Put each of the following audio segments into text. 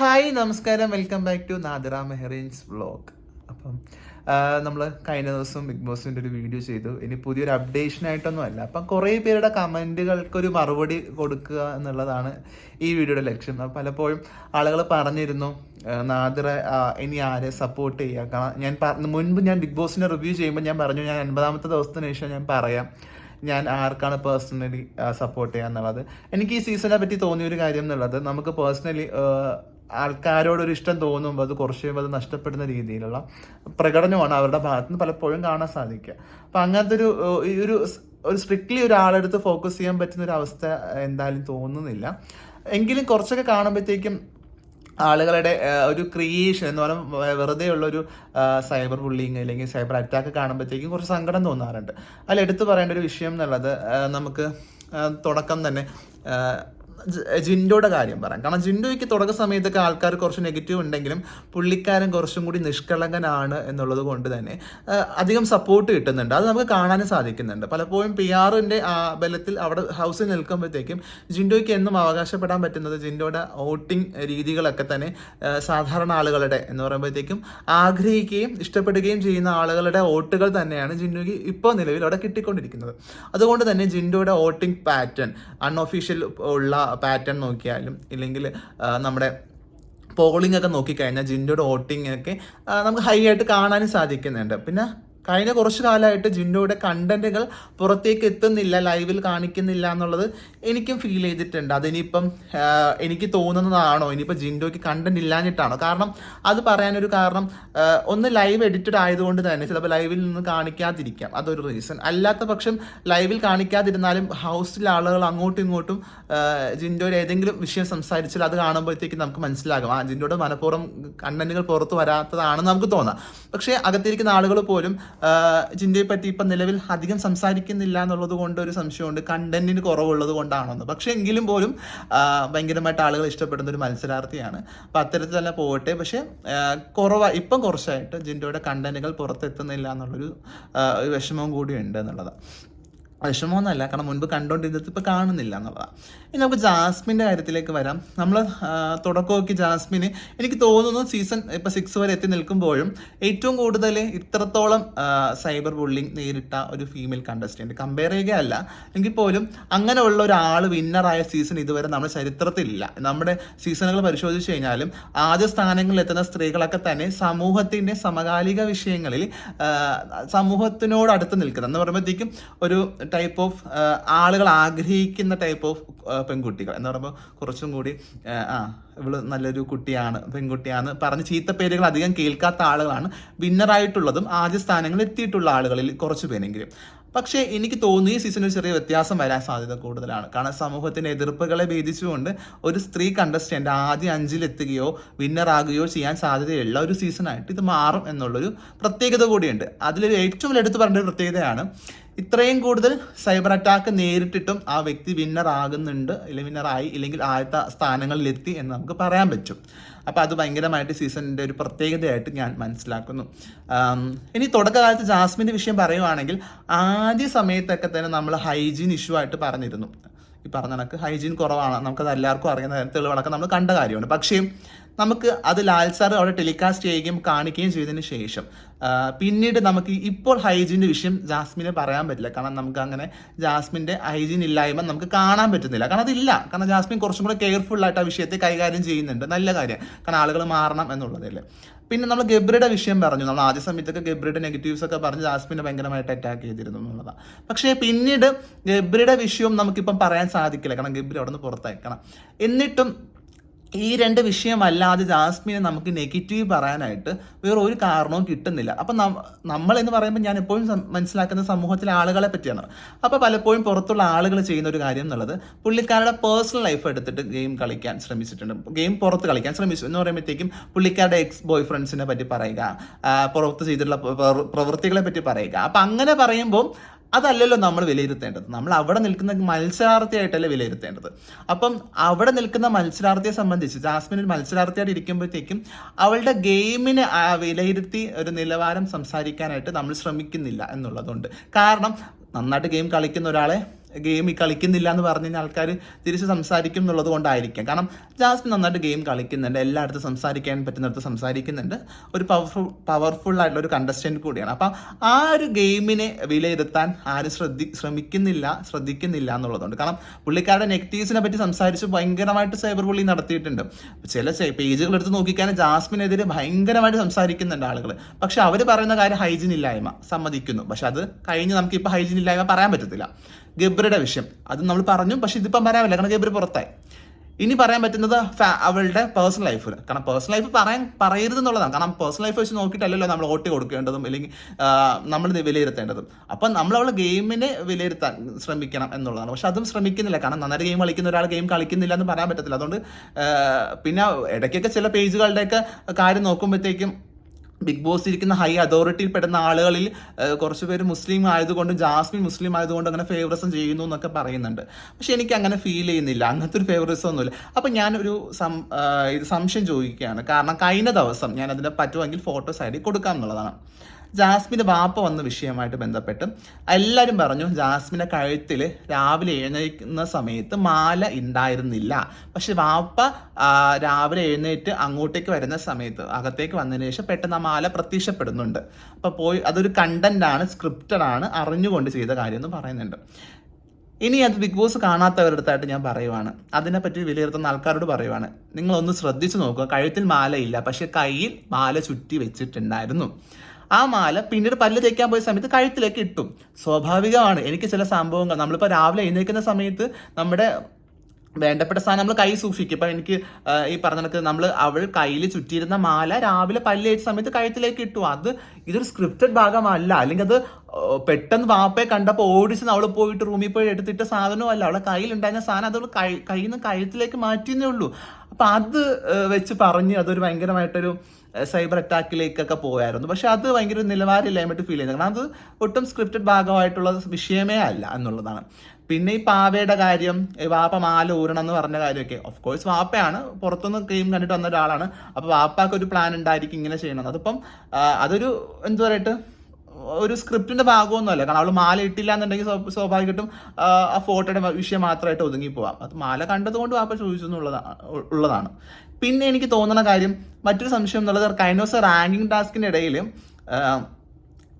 Hi നമസ്കാരം. Welcome back to Nadira Mehrin's vlog അപ്പം നമ്മൾ കഴിഞ്ഞ ദിവസം ബിഗ് ബോസിന്റെ ഒരു വീഡിയോ ചെയ്തു. ഇനി പുതിയൊരു അപ്ഡേഷൻ ആയിട്ടൊന്നും അല്ല. അപ്പം കുറേ പേരുടെ കമന്റുകൾക്കൊരു മറുപടി കൊടുക്കുക എന്നുള്ളതാണ് ഈ വീഡിയോയുടെ ലക്ഷ്യം. പലപ്പോഴും ആളുകൾ പറഞ്ഞിരുന്നു നാദിറ ഇനി ആരെ സപ്പോർട്ട് ചെയ്യുക? കാരണം ഞാൻ മുൻപ് ഞാൻ ബിഗ് ബോസിനെ റിവ്യൂ ചെയ്യുമ്പോൾ ഞാൻ പറഞ്ഞു ഞാൻ അൻപതാമത്തെ ദിവസത്തിന് ശേഷം ഞാൻ പറയാം ഞാൻ ആർക്കാണ് പേഴ്സണലി സപ്പോർട്ട് ചെയ്യുക എന്നുള്ളത്. എനിക്ക് ഈ സീസണെ പറ്റി തോന്നിയ ഒരു കാര്യം എന്നുള്ളത് നമുക്ക് പേഴ്സണലി ആൾക്കാരോട് ഒരു ഇഷ്ടം തോന്നുമ്പോൾ അത് കുറച്ച് കഴിയുമ്പോൾ അത് നഷ്ടപ്പെടുന്ന രീതിയിലുള്ള പ്രകടനമാണ് അവരുടെ ഭാഗത്ത് നിന്ന് പലപ്പോഴും കാണാൻ സാധിക്കുക. അപ്പം അങ്ങനത്തെ ഒരു ഈ ഒരു ഒരു സ്ട്രിക്ട്ലി ഒരാളെടുത്ത് ഫോക്കസ് ചെയ്യാൻ പറ്റുന്ന ഒരു അവസ്ഥ എന്തായാലും തോന്നുന്നില്ല. എങ്കിലും കുറച്ചൊക്കെ കാണുമ്പോഴത്തേക്കും ആളുകളുടെ ഒരു ക്രിയേഷൻ എന്ന് പറയുമ്പോൾ വെറുതെ ഉള്ളൊരു സൈബർ ബുള്ളിങ് അല്ലെങ്കിൽ സൈബർ അറ്റാക്ക് കാണുമ്പോഴത്തേക്കും കുറച്ച് സങ്കടം തോന്നാറുണ്ട്. അതിൽ എടുത്തു പറയേണ്ട ഒരു വിഷയം എന്നുള്ളത് നമുക്ക് തുടക്കം തന്നെ ജിൻഡോയുടെ കാര്യം പറയാം. കാരണം ജിൻഡോയ്ക്ക് തുടക്ക സമയത്തൊക്കെ ആൾക്കാർ കുറച്ച് നെഗറ്റീവ് ഉണ്ടെങ്കിലും പുള്ളിക്കാരൻ കുറച്ചും കൂടി നിഷ്കളങ്കനാണ് എന്നുള്ളത് കൊണ്ട് തന്നെ അധികം സപ്പോർട്ട് കിട്ടുന്നുണ്ട്. അത് നമുക്ക് കാണാനും സാധിക്കുന്നുണ്ട്. പലപ്പോഴും പി ആറിന്റെ ബലത്തിൽ അവിടെ ഹൗസിൽ നിൽക്കുമ്പോഴത്തേക്കും ജിൻഡോയ്ക്ക് എന്നും അവകാശപ്പെടാൻ പറ്റുന്നത് ജിൻഡോയുടെ വോട്ടിംഗ് രീതികളൊക്കെ തന്നെ സാധാരണ ആളുകളുടെ എന്ന് പറയുമ്പോഴത്തേക്കും ആഗ്രഹിക്കുകയും ഇഷ്ടപ്പെടുകയും ചെയ്യുന്ന ആളുകളുടെ വോട്ടുകൾ തന്നെയാണ് ജിൻഡോയ്ക്ക് ഇപ്പോൾ നിലവിൽ അവിടെ കിട്ടിക്കൊണ്ടിരിക്കുന്നത്. അതുകൊണ്ട് തന്നെ ജിൻഡോയുടെ വോട്ടിംഗ് പാറ്റേൺ അൺഒഫീഷ്യൽ ഉള്ള പാറ്റേൺ നോക്കിയാലും ഇല്ലെങ്കിൽ നമ്മുടെ പോളിംഗ് ഒക്കെ നോക്കിക്കഴിഞ്ഞാൽ ജിൻഡോയുടെ വോട്ടിംഗ് ഒക്കെ നമുക്ക് ഹൈ ആയിട്ട് കാണാനും സാധിക്കുന്നുണ്ട്. പിന്നെ കഴിഞ്ഞ കുറച്ച് കാലമായിട്ട് ജിൻഡോയുടെ കണ്ടന്റുകൾ പുറത്തേക്ക് എത്തുന്നില്ല ലൈവിൽ കാണിക്കുന്നില്ല എന്നുള്ളത് എനിക്കും ഫീൽ ചെയ്തിട്ടുണ്ട്. അതിനിപ്പം എനിക്ക് തോന്നുന്നതാണോ? ഇനിയിപ്പോൾ ജിൻഡോയ്ക്ക് കണ്ടന്റ് ഇല്ലാഞ്ഞിട്ടാണോ? കാരണം അത് പറയാനൊരു കാരണം ഒന്ന് ലൈവ് എഡിറ്റഡ് ആയതുകൊണ്ട് തന്നെ ചിലപ്പോൾ ലൈവിൽ നിന്ന് കാണിക്കാതിരിക്കാം. അതൊരു റീസൺ അല്ലാത്ത പക്ഷം ലൈവിൽ കാണിക്കാതിരുന്നാലും ഹൗസിലെ ആളുകൾ അങ്ങോട്ടും ഇങ്ങോട്ടും ജിൻഡോയുടെ ഏതെങ്കിലും വിഷയം സംസാരിച്ചാൽ അത് കാണുമ്പോഴത്തേക്ക് നമുക്ക് മനസ്സിലാകും. ആ ജിൻഡോയുടെ മനഃപൂർവം കണ്ടന്റുകൾ പുറത്ത് വരാത്തതാണെന്ന് നമുക്ക് തോന്നാം. പക്ഷേ അകത്തിരിക്കുന്ന ആളുകൾ പോലും ജിൻഡോയെ പറ്റി ഇപ്പം നിലവിൽ അധികം സംസാരിക്കുന്നില്ല എന്നുള്ളത് കൊണ്ട് ഒരു സംശയമുണ്ട്. കണ്ടന്റിന് കുറവുള്ളത് കൊണ്ടാണെന്ന്. പക്ഷേ എങ്കിലും പോലും ഭയങ്കരമായിട്ട് ആളുകൾ ഇഷ്ടപ്പെടുന്ന ഒരു മത്സരാർത്ഥിയാണ്. അപ്പം അത്തരത്തിൽ തന്നെ പോകട്ടെ. പക്ഷേ കുറവാണ് ഇപ്പം കുറച്ചായിട്ട് ജിൻഡോയുടെ കണ്ടന്റുകൾ പുറത്തെത്തുന്നില്ല എന്നുള്ളൊരു വിഷമം ഒരു വിഷമവും കൂടി ഉണ്ട് എന്നുള്ളതാണ് വിഷമമൊന്നുമല്ല. കാരണം മുൻപ് കണ്ടുകൊണ്ടിരുന്നത് ഇപ്പോൾ കാണുന്നില്ല എന്നുള്ളതാണ് ഇനി നമുക്ക് ജാസ്മിന്റെ കാര്യത്തിലേക്ക് വരാം. നമ്മൾ തുടക്കമൊക്കെ ജാസ്മിന് എനിക്ക് തോന്നുന്നു സീസൺ ഇപ്പോൾ സിക്സ് വരെ എത്തി നിൽക്കുമ്പോഴും ഏറ്റവും കൂടുതൽ ഇത്രത്തോളം സൈബർ ബുള്ളിങ് നേരിട്ട ഒരു ഫീമെയിൽ കണ്ടസ്റ്റന്റ് കമ്പയർ ചെയ്യുകയല്ല. എങ്കിൽ പോലും അങ്ങനെയുള്ള ഒരാൾ വിന്നറായ സീസൺ ഇതുവരെ നമ്മുടെ ചരിത്രത്തിലില്ല നമ്മുടെ സീസണുകൾ പരിശോധിച്ച് കഴിഞ്ഞാലും ആദ്യ സ്ഥാനങ്ങളിൽ എത്തുന്ന സ്ത്രീകളൊക്കെ തന്നെ സമൂഹത്തിന്റെ സമകാലിക വിഷയങ്ങളിൽ സമൂഹത്തിനോട് അടുത്ത് നിൽക്കുന്നത്. എന്ന് പറയുമ്പോഴത്തേക്കും ഒരു ടൈപ്പ് ഓഫ് ആളുകൾ ആഗ്രഹിക്കുന്ന ടൈപ്പ് ഓഫ് പെൺകുട്ടികൾ. എന്ന് പറയുമ്പോൾ കുറച്ചും കൂടി ആ, ആ ഇവൾ നല്ലൊരു കുട്ടിയാണ് പെൺകുട്ടിയാണ് പറഞ്ഞ് ചീത്ത പേരുകൾ അധികം കേൾക്കാത്ത ആളുകളാണ്. വിന്നറായിട്ടുള്ളതും ആദ്യ സ്ഥാനങ്ങളിൽ എത്തിയിട്ടുള്ള ആളുകളിൽ കുറച്ച് പേരെങ്കിലും. പക്ഷേ എനിക്ക് ഈ സീസണിൽ ചെറിയ വ്യത്യാസം വരാൻ സാധ്യത കൂടുതലാണ്. കാരണം സമൂഹത്തിന്റെ എതിർപ്പുകളെ ഭേദിച്ചുകൊണ്ട് ഒരു സ്ത്രീ കണ്ടസ്റ്റന്റ് ആദ്യ അഞ്ചിലെത്തുകയോ വിന്നറാകുകയോ ചെയ്യാൻ സാധ്യതയുള്ള ഒരു സീസണായിട്ട് ഇത് മാറും എന്നുള്ളൊരു പ്രത്യേകത കൂടിയുണ്ട്. അതിലൊരു ഏറ്റവും എടുത്ത് പറഞ്ഞ പ്രത്യേകതയാണ് ഇത്രയും കൂടുതൽ സൈബർ അറ്റാക്ക് നേരിട്ടിട്ടും ആ വ്യക്തി വിന്നർ ആകുന്നുണ്ട് അല്ലെങ്കിൽ വിന്നറായി ഇല്ലെങ്കിൽ ആദ്യത്തെ സ്ഥാനങ്ങളിലെത്തി എന്ന് നമുക്ക് പറയാൻ പറ്റും. അപ്പോൾ അത് ഭയങ്കരമായിട്ട് സീസണിന്റെ ഒരു പ്രത്യേകതയായിട്ട് ഞാൻ മനസ്സിലാക്കുന്നു. ഇനി തുടക്കകാലത്ത് ജാസ്മിന്റെ വിഷയം പറയുവാണെങ്കിൽ ആദ്യ സമയത്തൊക്കെ തന്നെ നമ്മൾ ഹൈജീൻ ഇഷ്യൂ ആയിട്ട് പറഞ്ഞിരുന്നു. ഈ പറഞ്ഞ കണക്ക് ഹൈജീൻ കുറവാണ്. നമുക്കത് എല്ലാവർക്കും അറിയുന്ന തെളിവുകളൊക്കെ നമ്മൾ കണ്ട കാര്യമാണ് പക്ഷേ നമുക്ക് അത് ലാൽ സാർ അവിടെ ടെലികാസ്റ്റ് ചെയ്യുകയും കാണിക്കുകയും ചെയ്തതിന് ശേഷം പിന്നീട് നമുക്ക് ഇപ്പോൾ ഹൈജീന്റെ വിഷയം ജാസ്മിനെ പറയാൻ പറ്റില്ല. കാരണം നമുക്ക് അങ്ങനെ ജാസ്മിന്റെ ഹൈജീൻ ഇല്ലായ്മ നമുക്ക് കാണാൻ പറ്റുന്നില്ല. കാരണം അതില്ല. കാരണം ജാസ്മിൻ കുറച്ചും കൂടെ കെയർഫുൾ ആയിട്ട് ആ വിഷയത്തെ കൈകാര്യം ചെയ്യുന്നുണ്ട്. നല്ല കാര്യം. കാരണം ആളുകൾ മാറണം എന്നുള്ളതല്ലേ. പിന്നെ നമ്മൾ ഗബ്രിയുടെ വിഷയം പറഞ്ഞു. നമ്മൾ ആദ്യ സമയത്തൊക്കെ ഗബ്രിയുടെ നെഗറ്റീവ്സ് ഒക്കെ പറഞ്ഞ് ജാസ്മിനെ ഭയങ്കരമായിട്ട് അറ്റാക്ക് ചെയ്തിരുന്നു എന്നുള്ളതാണ് പക്ഷേ പിന്നീട് ഗബ്രിയുടെ വിഷയവും നമുക്കിപ്പം പറയാൻ സാധിക്കില്ല. കാരണം ഗബ്രി അവിടെ നിന്ന് പുറത്തേക്കണം എന്നിട്ടും ഈ രണ്ട് വിഷയമല്ലാതെ ജാസ്മിനെ നമുക്ക് നെഗറ്റീവ് പറയാനായിട്ട് വേറെ ഒരു കാരണവും കിട്ടുന്നില്ല. അപ്പം നമ്മൾ എന്ന് പറയുമ്പോൾ ഞാൻ എപ്പോഴും മനസ്സിലാക്കുന്ന സമൂഹത്തിലെ ആളുകളെ പറ്റിയാണ്. അപ്പോൾ പലപ്പോഴും പുറത്തുള്ള ആളുകൾ ചെയ്യുന്ന ഒരു കാര്യം എന്നുള്ളത് പുള്ളിക്കാരുടെ പേഴ്സണൽ ലൈഫ് എടുത്തിട്ട് ഗെയിം കളിക്കാൻ ശ്രമിച്ചിട്ടുണ്ട്. ഗെയിം പുറത്ത് കളിക്കാൻ ശ്രമിച്ചു. എന്ന് പറയുമ്പോഴത്തേക്കും പുള്ളിക്കാരുടെ എക്സ് ബോയ് ഫ്രണ്ട്സിനെ പറ്റി പറയുക പുറത്ത് ചെയ്തിട്ടുള്ള പ്രവൃത്തികളെ പറ്റി പറയുക. അപ്പം അങ്ങനെ പറയുമ്പോൾ അതല്ലല്ലോ നമ്മൾ വിലയിരുത്തേണ്ടത്. നമ്മൾ അവിടെ നിൽക്കുന്ന മത്സരാർത്ഥിയായിട്ടല്ലേ വിലയിരുത്തേണ്ടത്. അപ്പം അവിടെ നിൽക്കുന്ന മത്സരാർത്ഥിയെ സംബന്ധിച്ച് ജാസ്മിൻ ഒരു മത്സരാർത്ഥിയായിട്ട് ഇരിക്കുമ്പോഴത്തേക്കും അവളുടെ ഗെയിമിനെ വിലയിരുത്തി ഒരു നിലവാരം സംസാരിക്കാനായിട്ട് നമ്മൾ ശ്രമിക്കുന്നില്ല എന്നുള്ളതുകൊണ്ട് കാരണം നന്നായിട്ട് ഗെയിം കളിക്കുന്ന ഒരാളെ ഗെയിം കളിക്കുന്നില്ല എന്ന് പറഞ്ഞു കഴിഞ്ഞാൽ ആൾക്കാർ തിരിച്ച് സംസാരിക്കും എന്നുള്ളത് കൊണ്ടായിരിക്കാം. കാരണം ജാസ്മിൻ നന്നായിട്ട് ഗെയിം കളിക്കുന്നുണ്ട്. എല്ലായിടത്തും സംസാരിക്കാൻ പറ്റുന്നിടത്ത് സംസാരിക്കുന്നുണ്ട്. ഒരു പവർഫുൾ പവർഫുൾ ആയിട്ടുള്ള ഒരു കണ്ടസ്റ്റന്റ് കൂടിയാണ്. അപ്പം ആ ഒരു ഗെയിമിനെ വിലയിരുത്താൻ ആരും ശ്രദ്ധി ശ്രമിക്കുന്നില്ല ശ്രദ്ധിക്കുന്നില്ല എന്നുള്ളതുകൊണ്ട് കാരണം പുള്ളിക്കാരുടെ നെഗറ്റീവ്സിനെ പറ്റി സംസാരിച്ച് ഭയങ്കരമായിട്ട് സൈബർ ബുള്ളി നടത്തിയിട്ടുണ്ട്. ചില പേജുകൾ എടുത്ത് നോക്കിക്കാൻ ജാസ്മിനെതിരെ ഭയങ്കരമായിട്ട് സംസാരിക്കുന്നുണ്ട് ആളുകൾ. പക്ഷെ അവർ പറയുന്ന കാര്യം ഹൈജീൻ ഇല്ലായ്മ സമ്മതിക്കുന്നു. പക്ഷെ അത് കഴിഞ്ഞ് നമുക്ക് ഇപ്പോൾ ഹൈജീൻ ഇല്ലായ്മ പറയാൻ പറ്റത്തില്ല. ഗബ്രയുടെ വിഷയം. അത് നമ്മൾ പറഞ്ഞു പക്ഷെ ഇതിപ്പം പറയാനില്ല കാരണം ഗബ്ര പുറത്തായി. ഇനി പറയാൻ പറ്റുന്നത് അവളുടെ പേഴ്സണൽ ലൈഫിൽ കാരണം പേഴ്സണൽ ലൈഫ് പറയാൻ പറയരുത് എന്നുള്ളതാണ് കാരണം പേഴ്സണൽ ലൈഫ് വെച്ച് നോക്കിയിട്ടല്ലല്ലോ നമ്മൾ ഓട്ടി കൊടുക്കേണ്ടതും അല്ലെങ്കിൽ നമ്മൾ വിലയിരുത്തേണ്ടതും. അപ്പം നമ്മൾ അവളെ ഗെയിമിനെ വിലയിരുത്താൻ ശ്രമിക്കണം എന്നുള്ളതാണ്. പക്ഷെ അതും ശ്രമിക്കുന്നില്ല. കാരണം നന്നായി ഗെയിം കളിക്കുന്ന ഒരാൾ ഗെയിം കളിക്കുന്നില്ല എന്ന് പറയാൻ പറ്റത്തില്ല. അതുകൊണ്ട് പിന്നെ ഇടയ്ക്കൊക്കെ ചില പേജുകളുടെയൊക്കെ കാര്യം നോക്കുമ്പോഴത്തേക്കും ബിഗ് ബോസ് ഇരിക്കുന്ന ഹൈ അതോറിറ്റിയിൽ പെടുന്ന ആളുകളിൽ കുറച്ച് പേര് മുസ്ലിം ആയതുകൊണ്ടും ജാസ്മിൻ മുസ്ലിം ആയതുകൊണ്ട് അങ്ങനെ ഫേവറിസം ചെയ്യുന്നു എന്നൊക്കെ പറയുന്നുണ്ട്. പക്ഷെ എനിക്ക് അങ്ങനെ ഫീൽ ചെയ്യുന്നില്ല. അങ്ങനത്തെ ഒരു ഫേവറിസം ഒന്നുമില്ല. അപ്പം ഞാനൊരു സം ഇത് സംശയം ചോദിക്കുകയാണ്. കാരണം കഴിഞ്ഞ ദിവസം ഞാൻ അതിന്റെ പറ്റുമെങ്കിൽ ഫോട്ടോസ് ആയിട്ട് കൊടുക്കാം എന്നുള്ളതാണ്. ജാസ്മിന്റെ വാപ്പ വന്ന വിഷയമായിട്ട് ബന്ധപ്പെട്ട് എല്ലാവരും പറഞ്ഞു ജാസ്മിന്റെ കഴുത്തിൽ രാവിലെ എഴുന്നേൽക്കുന്ന സമയത്ത് മാല ഉണ്ടായിരുന്നില്ല പക്ഷെ വാപ്പ രാവിലെ എഴുന്നേറ്റ് അങ്ങോട്ടേക്ക് വരുന്ന സമയത്ത് അകത്തേക്ക് വന്നതിന് ശേഷം പെട്ടെന്ന് ആ മാല പ്രത്യക്ഷപ്പെടുന്നുണ്ട്. അപ്പോൾ പോയി അതൊരു കണ്ടന്റാണ് സ്ക്രിപ്റ്റഡാണ് അറിഞ്ഞുകൊണ്ട് ചെയ്ത കാര്യം എന്ന് പറയുന്നുണ്ട്. ഇനി അത് ബിഗ് ബോസ് കാണാത്തവരുടെ അടുത്തായിട്ട് ഞാൻ പറയുവാണ്. അതിനെപ്പറ്റി വിലയിരുത്തുന്ന ആൾക്കാരോട് പറയുവാണ്. നിങ്ങളൊന്ന് ശ്രദ്ധിച്ചു നോക്കുക. കഴുത്തിൽ മാലയില്ല പക്ഷെ കയ്യിൽ മാല ചുറ്റി വെച്ചിട്ടുണ്ടായിരുന്നു. ആ മാല പിന്നീട് പല്ല് തേക്കാൻ പോയ സമയത്ത് കഴുത്തിലേക്ക് ഇട്ടും. സ്വാഭാവികമാണ്. എനിക്ക് ചില സംഭവങ്ങൾ നമ്മളിപ്പോൾ രാവിലെ എഴുന്നേൽക്കുന്ന സമയത്ത് നമ്മുടെ വേണ്ടപ്പെട്ട സാധനം നമ്മൾ കൈ സൂക്ഷിക്കും. ഇപ്പം എനിക്ക് ഈ പറഞ്ഞ കണക്ക് നമ്മൾ അവൾ കയ്യിൽ ചുറ്റിയിരുന്ന മാല രാവിലെ പല്ലേറ്റ സമയത്ത് കഴുത്തിലേക്ക് ഇട്ടു. അത് ഇതൊരു സ്ക്രിപ്റ്റഡ് ഭാഗമല്ല. അല്ലെങ്കിൽ അത് പെട്ടെന്ന് വാപ്പയെ കണ്ടപ്പോൾ ഓടിച്ച് അവൾ പോയിട്ട് റൂമിൽ പോയി എടുത്തിട്ട സാധനമല്ല അവളെ കയ്യിലുണ്ടായിരുന്ന സാധനം അത് കൈ കയ്യിൽ നിന്ന് കഴുത്തിലേക്ക് മാറ്റിയെന്നേ ഉള്ളൂ. അപ്പം അത് വെച്ച് പറഞ്ഞ് അതൊരു ഭയങ്കരമായിട്ടൊരു സൈബർ അറ്റാക്കിലേക്കൊക്കെ പോയായിരുന്നു. പക്ഷെ അത് ഭയങ്കര ഒരു നിലവാരമില്ലായ്മയിട്ട് ഫീൽ ചെയ്യുന്നത് കാരണം അത് ഒട്ടും സ്ക്രിപ്റ്റഡ് ഭാഗമായിട്ടുള്ള വിഷയമേ അല്ല എന്നുള്ളതാണ്. പിന്നെ ഈ പാവയുടെ കാര്യം വാപ്പ മാല ഊരണം എന്ന് പറഞ്ഞ കാര്യമൊക്കെ ഓഫ് കോഴ്സ് വാപ്പയാണ്. പുറത്തുനിന്ന് ഗെയിം കണ്ടിട്ട് വന്ന ഒരാളാണ്. അപ്പോൾ വാപ്പാക്ക് ഒരു പ്ലാൻ ഉണ്ടായിരിക്കും ഇങ്ങനെ ചെയ്യണം അതിപ്പം അതൊരു എന്താ പറയട്ടെ? ഒരു സ്ക്രിപ്റ്റിന്റെ ഭാഗമൊന്നുമല്ല. കാരണം അവൾ മാല ഇട്ടില്ല എന്നുണ്ടെങ്കിൽ സ്വാ- സ്വാഭാവികമായിട്ടും ആ, ഫോട്ടോയുടെ വിഷയം മാത്രമായിട്ട് ഒതുങ്ങി പോവാം. അത് മാല കണ്ടതുകൊണ്ട് വാപ്പ ചോദിച്ചു എന്നുള്ളതാണ് ഉള്ളതാണ്. പിന്നെ എനിക്ക് തോന്നുന്ന കാര്യം മറ്റൊരു സംശയം എന്നുള്ളത് ദിവസം റാങ്കിങ് ടാസ്കിന്റെ ഇടയിൽ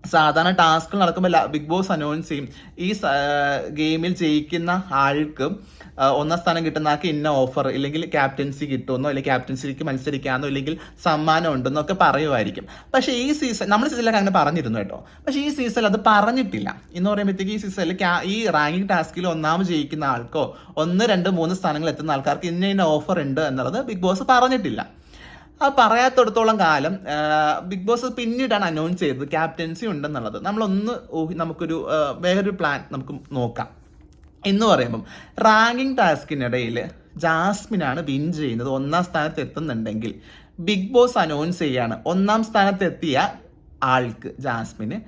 സാധാരണ ടാസ്കുകൾ നടക്കുമ്പോൾ ബിഗ് ബോസ് അനൗൺസ് ചെയ്യും. ഈ ഗെയിമിൽ ജയിക്കുന്ന ആൾക്ക് ഒന്നാം സ്ഥാനം കിട്ടുന്ന ആൾക്ക് ഇന്ന ഓഫർ ഇല്ലെങ്കിൽ ക്യാപ്റ്റൻസി കിട്ടുമെന്നോ അല്ലെങ്കിൽ ക്യാപ്റ്റൻസിക്ക് മത്സരിക്കാമെന്നോ ഇല്ലെങ്കിൽ സമ്മാനം ഉണ്ടെന്നൊക്കെ പറയുമായിരിക്കും. പക്ഷേ ഈ സീസൺ നമ്മൾ സീസണിലൊക്കെ അങ്ങനെ പറഞ്ഞിരുന്നു കേട്ടോ. പക്ഷേ ഈ സീസണിൽ അത് പറഞ്ഞിട്ടില്ല. എന്ന് പറയുമ്പോഴത്തേക്ക് ഈ സീസണിൽ ഈ റാങ്കിങ് ടാസ്കിൽ ഒന്നാമത് ജയിക്കുന്ന ആൾക്കോ ഒന്ന് രണ്ട് മൂന്ന് സ്ഥാനങ്ങൾ എത്തുന്ന ആൾക്കാർക്ക് ഇന്ന ഇന്ന ഓഫർ ഉണ്ട് എന്നുള്ളത് ബിഗ് ബോസ് പറഞ്ഞിട്ടില്ല. ആ പറയാത്തടത്തോളം കാലം ബിഗ് ബോസ് പിന്നീടാണ് അനൗൺസ് ചെയ്തത് ക്യാപ്റ്റൻസി ഉണ്ടെന്നുള്ളത്. നമ്മളൊന്ന് നമുക്കൊരു വേറൊരു പ്ലാൻ നമുക്ക് നോക്കാം. എന്ന് പറയുമ്പം റാങ്കിങ് ടാസ്കിനിടയിൽ ജാസ്മിനാണ് വിൻ ചെയ്യുന്നത്. ഒന്നാം സ്ഥാനത്ത് എത്തുന്നുണ്ടെങ്കിൽ ബിഗ് ബോസ് അനൗൺസ് ചെയ്യാണ്. ഒന്നാം സ്ഥാനത്ത് എത്തിയ ആൾക്ക് ജാസ്മിന്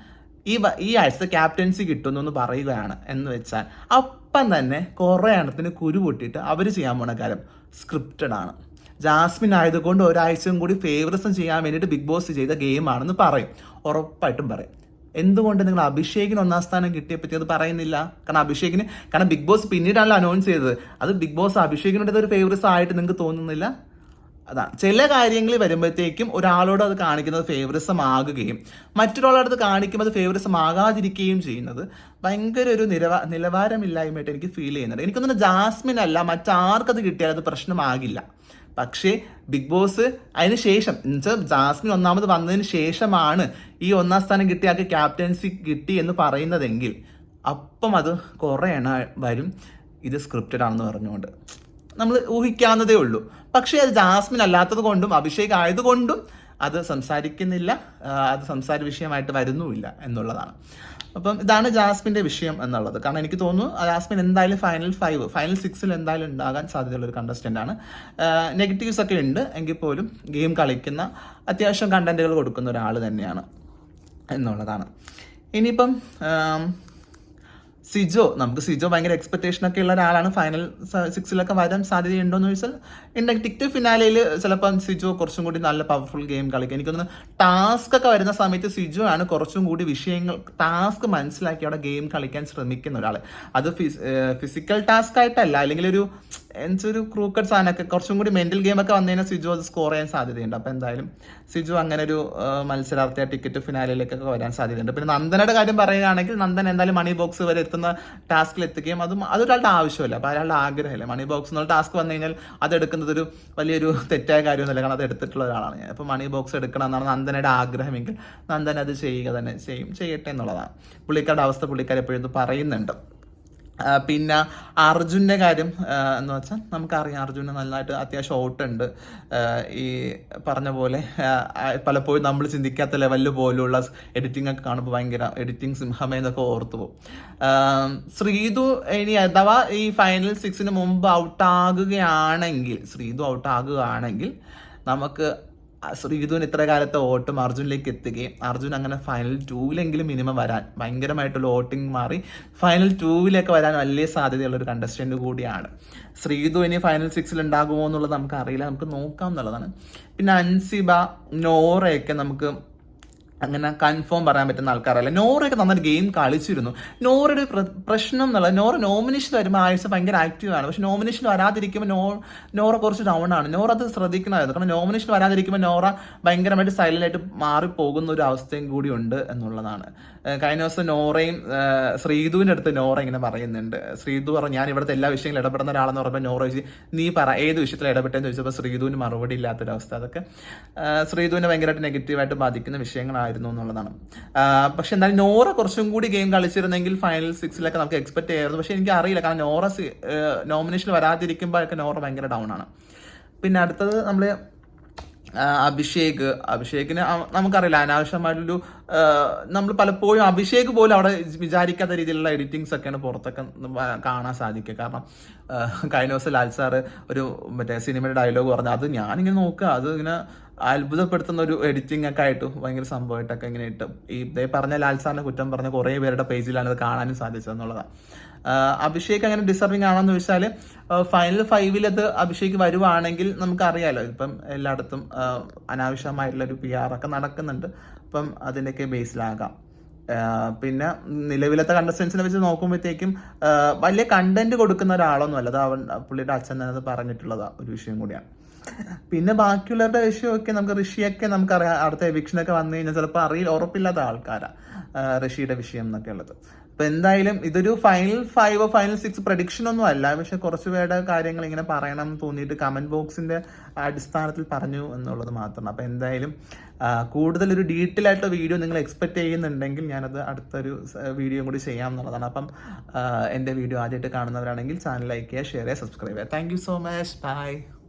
ഈ ഈ ആഴ്ച ക്യാപ്റ്റൻസി കിട്ടുന്നു എന്ന് പറയുകയാണ്. എന്ന് വെച്ചാൽ അപ്പം തന്നെ കുറേ എണ്ണത്തിന് കുരു പൊട്ടിയിട്ട് അവർ ചെയ്യാൻ പോണ കാര്യം സ്ക്രിപ്റ്റഡ് ആണ്. ജാസ്മിൻ ആയതുകൊണ്ട് ഒരാഴ്ചയും കൂടി ഫേവറിസം ചെയ്യാൻ വേണ്ടിയിട്ട് ബിഗ് ബോസ് ചെയ്ത ഗെയിമാണെന്ന് പറയും. ഉറപ്പായിട്ടും പറയും. എന്തുകൊണ്ട് നിങ്ങൾ അഭിഷേകിന് ഒന്നാം സ്ഥാനം കിട്ടിയ പറ്റി അത് പറയുന്നില്ല? കാരണം അഭിഷേകിന് കാരണം ബിഗ് ബോസ് പിന്നീടാണല്ലോ അനൗൺസ് ചെയ്തത്. അത് ബിഗ് ബോസ് അഭിഷേകിനുടേത് ഒരു ഫേവറിസം ആയിട്ട് നിങ്ങൾക്ക് തോന്നുന്നില്ല? അതാണ് ചില കാര്യങ്ങളിൽ വരുമ്പോഴത്തേക്കും ഒരാളോട് അത് കാണിക്കുന്നത് ഫേവറിസം ആകുകയും മറ്റൊരാളുടെ കാണിക്കുമ്പോൾ അത് ഫേവറിസം ആകാതിരിക്കുകയും ചെയ്യുന്നത് ഭയങ്കര ഒരു നിലവാ നിലവാരമില്ലായ്മയായിട്ട് എനിക്ക് ഫീൽ ചെയ്യുന്നുണ്ട്. എനിക്കൊന്നും ജാസ്മിൻ അല്ല മറ്റാർക്കത് കിട്ടിയാൽ അത് പ്രശ്നമാകില്ല. പക്ഷേ ബിഗ് ബോസ് അതിന് ശേഷം എന്നുവെച്ചാൽ ജാസ്മിൻ ഒന്നാമത് വന്നതിന് ശേഷമാണ് ഈ ഒന്നാം സ്ഥാനം കിട്ടി ആൾക്ക് ക്യാപ്റ്റൻസി കിട്ടി എന്ന് പറയുന്നതെങ്കിൽ അപ്പം അത് കുറേ എണ്ണ വരും. ഇത് സ്ക്രിപ്റ്റഡ് ആണെന്ന് പറഞ്ഞുകൊണ്ട്. നമ്മൾ ഊഹിക്കാവുന്നതേ ഉള്ളൂ. പക്ഷേ അത് ജാസ്മിൻ അല്ലാത്തത് കൊണ്ടും അഭിഷേക് ആയതുകൊണ്ടും അത് സംസാരിക്കുന്നില്ല അത് സംസാര വിഷയമായിട്ട് വരുന്നുമില്ല എന്നുള്ളതാണ്. അപ്പം ഇതാണ് ജാസ്മിന്റെ വിഷയം എന്നുള്ളത്. കാരണം എനിക്ക് തോന്നുന്നു ജാസ്മിൻ എന്തായാലും ഫൈനൽ ഫൈവ് ഫൈനൽ സിക്സിൽ എന്തായാലും ഉണ്ടാകാൻ സാധ്യതയുള്ള ഒരു കണ്ടസ്റ്റന്റ് ആണ്. നെഗറ്റീവ്സ് ഒക്കെ ഉണ്ട് എങ്കിൽ പോലും ഗെയിം കളിക്കുന്ന അത്യാവശ്യം കണ്ടന്റുകൾ കൊടുക്കുന്ന ഒരാൾ തന്നെയാണ് എന്നുള്ളതാണ്. ഇനിയിപ്പം സിജോ നമുക്ക് സിജോ ഭയങ്കര എക്സ്പെക്ടേഷൻ ഒക്കെ ഉള്ള ഒരാളാണ്. ഫൈനൽ സിക്സിലൊക്കെ വരാൻ സാധ്യതയുണ്ടോ എന്ന് ചോദിച്ചാൽ ടിക്കറ്റ് ഫിനാലയിൽ ചിലപ്പം സിജോ കുറച്ചും കൂടി നല്ല പവർഫുൾ ഗെയിം കളിക്കും. എനിക്ക് തോന്നുന്നു ടാസ്ക് ഒക്കെ വരുന്ന സമയത്ത് സിജോ ആണ് കുറച്ചും കൂടി വിഷയങ്ങൾ ടാസ്ക് മനസ്സിലാക്കി അവിടെ ഗെയിം കളിക്കാൻ ശ്രമിക്കുന്ന ഒരാൾ അത് ഫിസിക്കൽ ടാസ്ക് ആയിട്ടല്ല അല്ലെങ്കിൽ ഒരു എന്നുവെച്ചാൽ ഒരു ക്രൂക്കറ്റ് സാധനമൊക്കെ കുറച്ചും കൂടി മെന്റൽ ഗെയിം ഒക്കെ വന്നു കഴിഞ്ഞാൽ സിജു അത് സ്കോർ ചെയ്യാൻ സാധ്യതയുണ്ട്. അപ്പോൾ എന്തായാലും സിജു അങ്ങനെ ഒരു മത്സരാർത്ഥി ആ, ടിക്കറ്റ് ഫിനാലിലേക്കൊക്കെ വരാൻ സാധ്യതയുണ്ട്. പിന്നെ നന്ദനയുടെ കാര്യം പറയുകയാണെങ്കിൽ നന്ദൻ എന്തായാലും മണി ബോക്സ് വരെ എത്തുന്ന ടാസ്കിൽ എത്തുകയും അതും അതൊരാളുടെ ആവശ്യമില്ല. അപ്പോൾ അയാളുടെ ആഗ്രഹമില്ല? മണി ബോക്സ് എന്നുള്ള ടാസ്ക് വന്നു കഴിഞ്ഞാൽ അതെടുക്കുന്നത് ഒരു വലിയൊരു തെറ്റായ കാര്യമൊന്നുമില്ല. കാരണം അത് എടുത്തിട്ടുള്ള ഒരാളാണ് ഞാൻ. അപ്പോൾ മണി ബോക്സ് എടുക്കണം എന്നാണ് നന്ദനയുടെ ആഗ്രഹമെങ്കിൽ നന്ദൻ അത് ചെയ്യുക തന്നെ ചെയ്യും. ചെയ്യട്ടെ എന്നുള്ളതാണ്. പുള്ളിക്കാരുടെ അവസ്ഥ പുള്ളിക്കാർ എപ്പോഴും പറയുന്നുണ്ട്. പിന്നെ അർജുന്റെ കാര്യം എന്ന് വെച്ചാൽ നമുക്കറിയാം അർജുന് നന്നായിട്ട് അത്യാവശ്യം ഓട്ടുണ്ട്. ഈ പറഞ്ഞ പോലെ പലപ്പോഴും നമ്മൾ ചിന്തിക്കാത്ത ലെവലിൽ പോലുള്ള എഡിറ്റിംഗ് ഒക്കെ കാണുമ്പോൾ ഭയങ്കര എഡിറ്റിംഗ് സിംഹമേ എന്നൊക്കെ ഓർത്തു പോകും. ശ്രീതു ഇനി അഥവാ ഈ ഫൈനൽ സിക്സിന് മുമ്പ് ഔട്ടാകുകയാണെങ്കിൽ ശ്രീതു ഔട്ടാകുകയാണെങ്കിൽ നമുക്ക് ശ്രീധുവിന് ഇത്ര കാലത്തെ ഓട്ടം അർജുനിലേക്ക് എത്തുകയും അർജുൻ അങ്ങനെ ഫൈനൽ ടൂവിലെങ്കിലും മിനിമം വരാൻ ഭയങ്കരമായിട്ടുള്ള ഓട്ടിങ് മാറി ഫൈനൽ ടൂവിലേക്ക് വരാൻ വലിയ സാധ്യതയുള്ള ഒരു കണ്ടസ്റ്റന്റ് കൂടിയാണ്. ശ്രീധു ഇനി ഫൈനൽ സിക്സിൽ ഉണ്ടാകുമോ എന്നുള്ളത് നമുക്ക് അറിയില്ല നമുക്ക് നോക്കാം എന്നുള്ളതാണ്. പിന്നെ അൻസിബ നോറയൊക്കെ നമുക്ക് അങ്ങനെ കൺഫേം പറയാൻ പറ്റുന്ന ആൾക്കാരല്ല. നോറയൊക്കെ നന്നായിട്ട് ഗെയിം കളിച്ചിരുന്നു. നോറയുടെ പ്ര- പ്രശ്നം എന്നുള്ളത് നോറ നോമിനേഷൻ വരുമ്പോൾ ആഴ്ച ഭയങ്കര ആക്റ്റീവ് ആണ്. പക്ഷെ നോമിനേഷൻ വരാതിരിക്കുമ്പോൾ നോ നോറ കുറച്ച് ഡൗൺ ആണ്. നോറ അത് കാരണം നോമിനേഷൻ വരാതിരിക്കുമ്പോൾ നോറ ഭയങ്കരമായിട്ട് സൈലന്റ് ആയിട്ട് മാറിപ്പോകുന്ന ഒരു അവസ്ഥയും കൂടി ഉണ്ട് എന്നുള്ളതാണ്. കഴിഞ്ഞ ദിവസം നോറയും ശ്രീതുവിന്റെ അടുത്ത് നോറ ഇങ്ങനെ പറയുന്നുണ്ട്. ശ്രീധു പറഞ്ഞു ഞാൻ ഇവിടുത്തെ എല്ലാ വിഷയങ്ങളും ഇടപെടുന്ന ഒരാളെന്ന് പറയുമ്പോൾ നോറ ചോദിച്ചു നീ പറ ഏത് വിഷയത്തിൽ ഇടപെട്ടെന്ന് ചോദിച്ചപ്പോൾ ശ്രീധുവിന് മറുപടി ഇല്ലാത്തൊരവസ്ഥ അതൊക്കെ ശ്രീധുവിനെ ഭയങ്കരമായിട്ട് നെഗറ്റീവായിട്ട് ബാധിക്കുന്ന വിഷയങ്ങളായിരുന്നു എന്നുള്ളതാണ്. പക്ഷെ എന്തായാലും നോറ കുറച്ചും കൂടി ഗെയിം കളിച്ചിരുന്നെങ്കിൽ ഫൈനൽ സിക്സിലൊക്കെ നമുക്ക് എക്സ്പെക്ട് ചെയ്യായിരുന്നു. പക്ഷെ എനിക്ക് അറിയില്ല കാരണം നോറ നോമിനേഷൻ വരാതിരിക്കുമ്പോഴൊക്കെ നോറ ഭയങ്കര ഡൗൺ ആണ്. പിന്നെ അടുത്തത് നമ്മൾ അഭിഷേക്. അഭിഷേകിന് നമുക്കറിയില്ല. അനാവശ്യമായിട്ടൊരു നമ്മൾ പലപ്പോഴും അഭിഷേക് പോലും അവിടെ വിചാരിക്കാത്ത രീതിയിലുള്ള എഡിറ്റിങ്സ് ഒക്കെയാണ് പുറത്തൊക്കെ കാണാൻ സാധിക്കുക. കാരണം കഴിഞ്ഞ ദിവസം ലാൽ സാറ് ഒരു മറ്റേ സിനിമയുടെ ഡയലോഗ് പറഞ്ഞു അത് ഞാനിങ്ങനെ നോക്കുക. അത് ഇങ്ങനെ അത്ഭുതപ്പെടുത്തുന്ന ഒരു എഡിറ്റിംഗ് ഒക്കെ ആയിട്ട് ഭയങ്കര സംഭവമായിട്ടൊക്കെ ഇങ്ങനെ ഇട്ട്. ഈ പറഞ്ഞ ലാൽ സാറിനെ കുറ്റം പറഞ്ഞ കുറേ പേരുടെ പേജിലാണ് അത് കാണാനും സാധിച്ചത് എന്നുള്ളതാണ് ആഹ് അഭിഷേക് അങ്ങനെ ഡിസർവിങ് ആണെന്ന് ചോദിച്ചാൽ ഫൈനൽ ഫൈവിൽ അത് അഭിഷേക് വരുവാണെങ്കിൽ നമുക്കറിയാലോ ഇപ്പം എല്ലായിടത്തും അനാവശ്യമായിട്ടുള്ള ഒരു പി ആർ ഒക്കെ നടക്കുന്നുണ്ട്. അപ്പം അതിന്റെയൊക്കെ ബേസിലാകാം പിന്നെ നിലവിലത്തെ കണ്ടസ്റ്റൻസിനെ വെച്ച് നോക്കുമ്പോഴത്തേക്കും വലിയ കണ്ടന്റ് കൊടുക്കുന്ന ഒരാളൊന്നും അല്ല. അത് അവൻ പുള്ളിയുടെ അച്ഛൻ തന്നെ അത് പറഞ്ഞിട്ടുള്ളതാ ഒരു വിഷയം കൂടിയാണ്. പിന്നെ ബാക്കിയുള്ളവരുടെ വിഷയമൊക്കെ നമുക്ക് ഋഷിയൊക്കെ നമുക്കറിയാം. അടുത്ത എവിക്ഷനൊക്കെ വന്നു കഴിഞ്ഞാൽ ചിലപ്പോൾ അറിയില്ല ഉറപ്പില്ലാത്ത ആൾക്കാരാണ് ഋഷിയുടെ വിഷയം എന്നൊക്കെ ഉള്ളത്. അപ്പൊ എന്തായാലും ഇതൊരു final five final six prediction ഒന്നും അല്ല. പക്ഷെ കുറച്ച് പേരുടെ കാര്യങ്ങൾ ഇങ്ങനെ പറയണം തോന്നിയിട്ട് കമന്റ് ബോക്സിന്റെ അടിസ്ഥാനത്തിൽ പറഞ്ഞു എന്നുള്ളത് മാത്രം അപ്പൊ എന്തായാലും കൂടുതൽ ഒരു ഡീറ്റെയിൽ ആയിട്ടുള്ള വീഡിയോ നിങ്ങൾ എക്സ്പെക്ട് ചെയ്യുന്നുണ്ടെങ്കിൽ ഞാനത് അടുത്തൊരു വീഡിയോ കൂടി ചെയ്യാം എന്നുള്ളതാണ്. അപ്പം എന്റെ വീഡിയോ ആദ്യമായിട്ട് കാണുന്നവരാണെങ്കിൽ ചാനൽ ലൈക്ക് ചെയ്യുക ഷെയർ ചെയ്യുക സബ്സ്ക്രൈബ് ചെയ്യുക. Thank so much bye